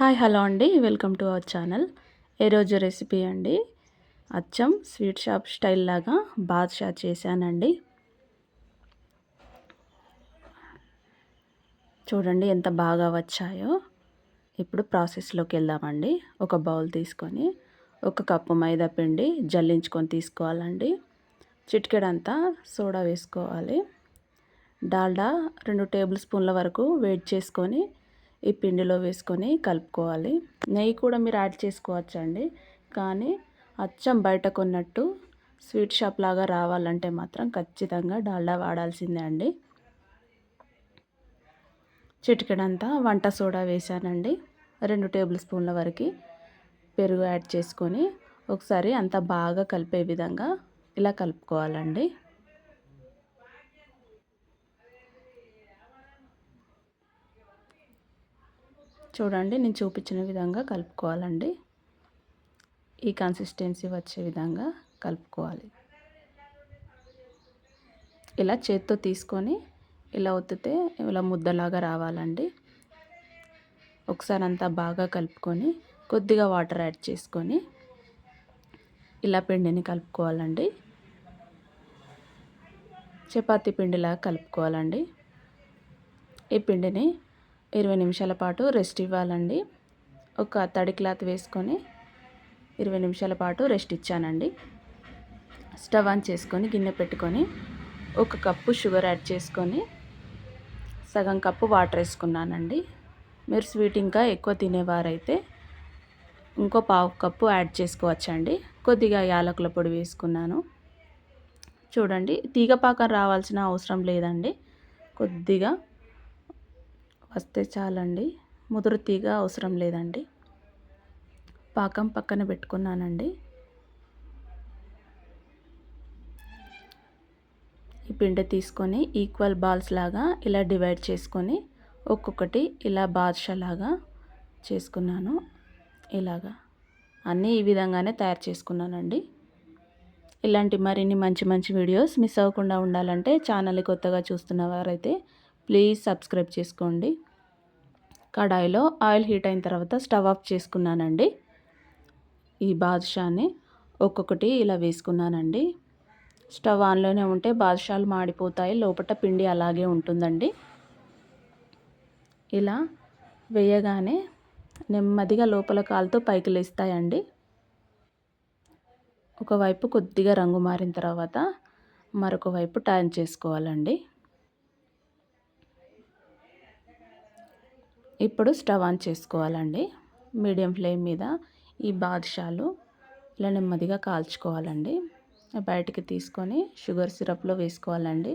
Hi hello అండి. Welcome to our channel. ఈరోజు recipe అండి? అచ్చం స్వీట్ షాప్ స్టైల్ లాగా బాద్షా చేశానండి. చూడండి ఎంత బాగా వచ్చాయో. ఇప్పుడు ప్రాసెస్లోకి వెళ్దామండి. ఒక బౌల్ తీసుకొని ఒక కప్పు మైదా పిండి జల్లించుకొని తీసుకోవాలండి. చిటికెడంతా సోడా వేసుకోవాలి. డాల్డా రెండు టేబుల్ స్పూన్ల వరకు వేడి చేసుకొని ఈ పిండిలో వేసుకొని కలుపుకోవాలి. నెయ్యి కూడా మీరు యాడ్ చేసుకోవచ్చండి. కానీ అచ్చం బయట కొన్నట్టు స్వీట్ షాప్ లాగా రావాలంటే మాత్రం ఖచ్చితంగా డాల్డా వాడాల్సిందే అండి. చిటికెడంతా వంట సోడా వేసానండి. రెండు టేబుల్ స్పూన్ల వరకు పెరుగు యాడ్ చేసుకొని ఒకసారి అంతా బాగా కలిపే విధంగా ఇలా కలుపుకోవాలండి. చూడండి నేను చూపించిన విధంగా కలుపుకోవాలండి. ఈ కన్సిస్టెన్సీ వచ్చే విధంగా కలుపుకోవాలి. ఇలా చేత్తో తీసుకొని ఇలా ఒత్తితే ఇలా ముద్దలాగా రావాలండి. ఒకసారి అంతా బాగా కలుపుకొని కొద్దిగా వాటర్ యాడ్ చేసుకొని ఇలా పిండిని కలుపుకోవాలండి. చపాతీ పిండిలాగా కలుపుకోవాలండి. ఈ పిండిని ఇరవై నిమిషాల పాటు రెస్ట్ ఇవ్వాలండి. ఒక తడి క్లాత్ వేసుకొని ఇరవై నిమిషాల పాటు రెస్ట్ ఇచ్చానండి. స్టవ్ ఆన్ చేసుకొని గిన్నె పెట్టుకొని ఒక కప్పు షుగర్ యాడ్ చేసుకొని సగం కప్పు వాటర్ వేసుకున్నానండి. మీరు స్వీట్ ఇంకా ఎక్కువ తినేవారైతే ఇంకో పావు కప్పు యాడ్ చేసుకోవచ్చండి. కొద్దిగా యాలకుల పొడి వేసుకున్నాను. చూడండి తీగపాకం రావాల్సిన అవసరం లేదండి. కొద్దిగా వస్తే చాలండి. ముదురు తీగ అవసరం లేదండి. పాకం పక్కన పెట్టుకున్నానండి. ఈ పిండి తీసుకొని ఈక్వల్ బాల్స్ లాగా ఇలా డివైడ్ చేసుకొని ఒక్కొక్కటి ఇలా బాద్షా లాగా చేసుకున్నాను. ఇలాగా. అన్నీ ఈ విధంగానే తయారు చేసుకున్నానండి. ఇలాంటి మరిన్ని మంచి మంచి వీడియోస్ మిస్ అవ్వకుండా ఉండాలంటే ఛానల్ని కొత్తగా చూస్తున్న వారైతే ప్లీజ్ సబ్స్క్రైబ్ చేసుకోండి. కడాయిలో ఆయిల్ హీట్ అయిన తర్వాత స్టవ్ ఆఫ్ చేసుకున్నానండి. ఈ బాదుషాని ఒక్కొక్కటి ఇలా వేసుకున్నానండి. స్టవ్ ఆన్లోనే ఉంటే బాదుషాలు మాడిపోతాయి. లోపల పిండి అలాగే ఉంటుందండి. ఇలా వేయగానే నెమ్మదిగా లోపల కాలుతో పైకి లేస్తాయండి. ఒకవైపు కొద్దిగా రంగు మారిన తర్వాత మరొక వైపు టర్న్ చేసుకోవాలండి. ఇప్పుడు స్టవ్ ఆన్ చేసుకోవాలండి. మీడియం ఫ్లేమ్ మీద ఈ బాదుషాలు ఇలా నెమ్మదిగా కాల్చుకోవాలండి. బయటికి తీసుకొని షుగర్ సిరప్లో వేసుకోవాలండి.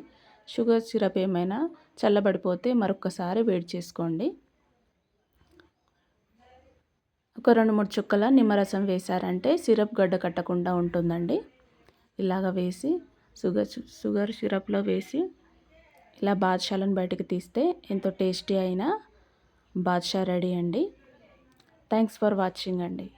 షుగర్ సిరప్ ఏమైనా చల్లబడిపోతే మరొకసారి వేడి చేసుకోండి. ఒక రెండు మూడు చుక్కల నిమ్మరసం వేశారంటే సిరప్ గడ్డ కట్టకుండా ఉంటుందండి. ఇలాగ వేసి షుగర్ షుగర్ సిరప్లో వేసి ఇలా బాదుషాలను బయటకు తీస్తే ఎంతో టేస్టీ అయినా బాద్షా రెడీ అండి. థ్యాంక్స్ ఫర్ వాచింగ్ అండి.